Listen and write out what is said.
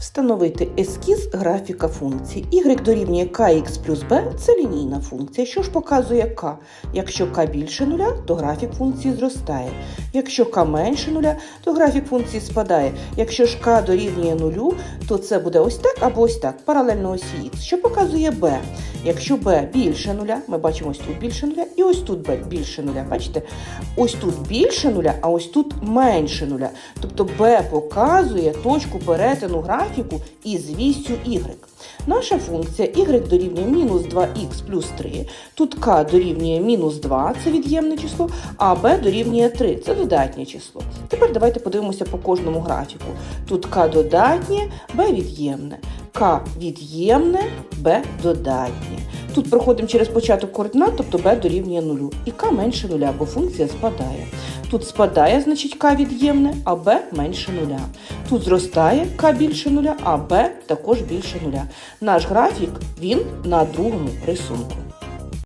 Встановити ескіз графіка функції. y дорівнює kx плюс b – це лінійна функція. Що ж показує k? Якщо k більше нуля, то графік функції зростає. Якщо k менше нуля, то графік функції спадає. Якщо ж k дорівнює нулю, то це буде ось так або ось так, паралельно осі x. Що показує b? Якщо b більше нуля, ми бачимо ось тут більше нуля, і ось тут b більше нуля. Бачите? Ось тут більше нуля, а ось тут менше нуля. Тобто b показує точку перетину графіку із вістю y. Наша функція y дорівнює мінус 2х плюс 3. Тут k дорівнює мінус 2, це від'ємне число, а b дорівнює 3, це додатнє число. Тепер давайте подивимося по кожному графіку. Тут k додатнє, b від'ємне. K від'ємне, Б додатнє. Тут проходимо через початок координат, тобто b дорівнює нулю. І К менше нуля, бо функція спадає. Тут спадає, значить К від'ємне, а b менше нуля. Тут зростає К більше нуля, а b також більше нуля. Наш графік він на другому рисунку.